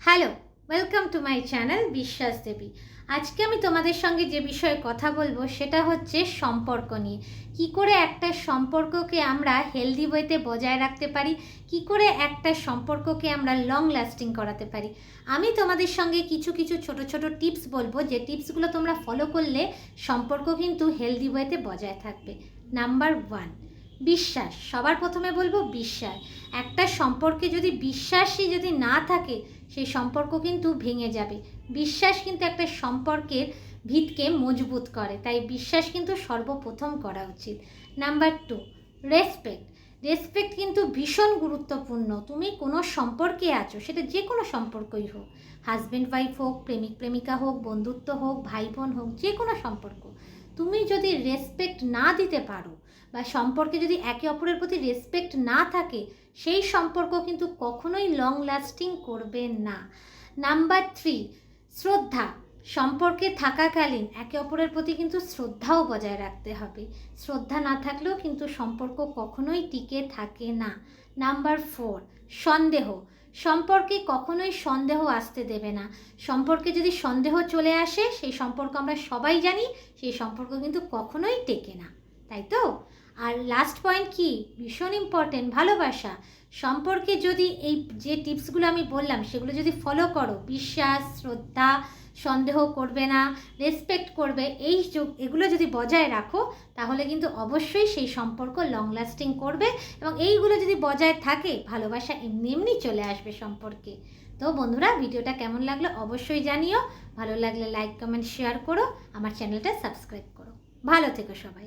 Hello welcome to my channel Biswas Devi আজকে আমি তোমাদের সঙ্গে যে বিষয়ে কথা বলব সেটা হচ্ছে সম্পর্ক নিয়ে। কি করে একটা সম্পর্ককে আমরা হেলদি ওয়েতে বজায় রাখতে পারি? কি করে একটা সম্পর্ককে আমরা লং লাস্টিং করাতে পারি? আমি তোমাদের সঙ্গে কিছু কিছু ছোট ছোট টিপস বলব। যে টিপসগুলো তোমরা ফলো করলে সম্পর্ক কিন্তু হেলদি ওয়েতে বজায় থাকবে। নাম্বার ওয়ান বিশ্বাস, সবার প্রথমে বলব বিশ্বাস। একটা সম্পর্কে যদি বিশ্বাসই যদি না থাকে, সেই সম্পর্ক কিন্তু ভেঙে যাবে। বিশ্বাস কিন্তু একটা সম্পর্কের ভিতকে মজবুত করে, তাই বিশ্বাস কিন্তু সর্বপ্রথম করা উচিত। নাম্বার টু রেসপেক্ট রেসপেক্ট কিন্তু ভীষণ গুরুত্বপূর্ণ। তুমি কোনো সম্পর্কে আছো, সেটা যে কোনো সম্পর্কই হোক। হাজব্যান্ড ওয়াইফ হোক, প্রেমিক, প্রেমিকা হোক, বন্ধুত্ব হোক, ভাই বোন হোক, যে কোনো সম্পর্ক। তুমি যদি রেসপেক্ট না দিতে পারো বা সম্পর্কে যদি একে অপরের প্রতি রেসপেক্ট না থাকে, সেই সম্পর্ক কিন্তু কখনোই লং লাস্টিং করবে না। নাম্বার থ্রি শ্রদ্ধা। সম্পর্কে থাকাকালীন একে অপরের প্রতি কিন্তু শ্রদ্ধাও বজায় রাখতে হবে। শ্রদ্ধা না থাকলেও কিন্তু সম্পর্ক কখনোই টিকে থাকে না। নাম্বার ফোর, সন্দেহ। সম্পর্কে কখনোই সন্দেহ আসতে দেবে না। সম্পর্কে যদি সন্দেহ চলে আসে, সেই সম্পর্ক আমরা সবাই জানি, সেই সম্পর্ক কিন্তু কখনোই টেকে না। তাই তো? আর লাস্ট পয়েন্ট কি? ভীষণ ইম্পর্টেন্ট ভালোবাসা। সম্পর্কে যদি এই যে টিপসগুলো আমি বললাম, সেগুলো যদি ফলো করো, বিশ্বাস, শ্রদ্ধা, সন্দেহ করবে না রেসপেক্ট করবে, এই এগুলো যদি বজায় রাখো, তাহলে কিন্তু অবশ্যই সেই সম্পর্ক লং লাস্টিং করবে এবং এইগুলো যদি বজায় থাকে, ভালোবাসা এমনি এমনি চলে আসবে সম্পর্কে। তো বন্ধুরা, ভিডিওটা কেমন লাগল অবশ্যই জানিও। ভালো লাগলে লাইক কমেন্ট শেয়ার করো। আমার চ্যানেলটা সাবস্ক্রাইব করো। ভালো থেকো সবাই।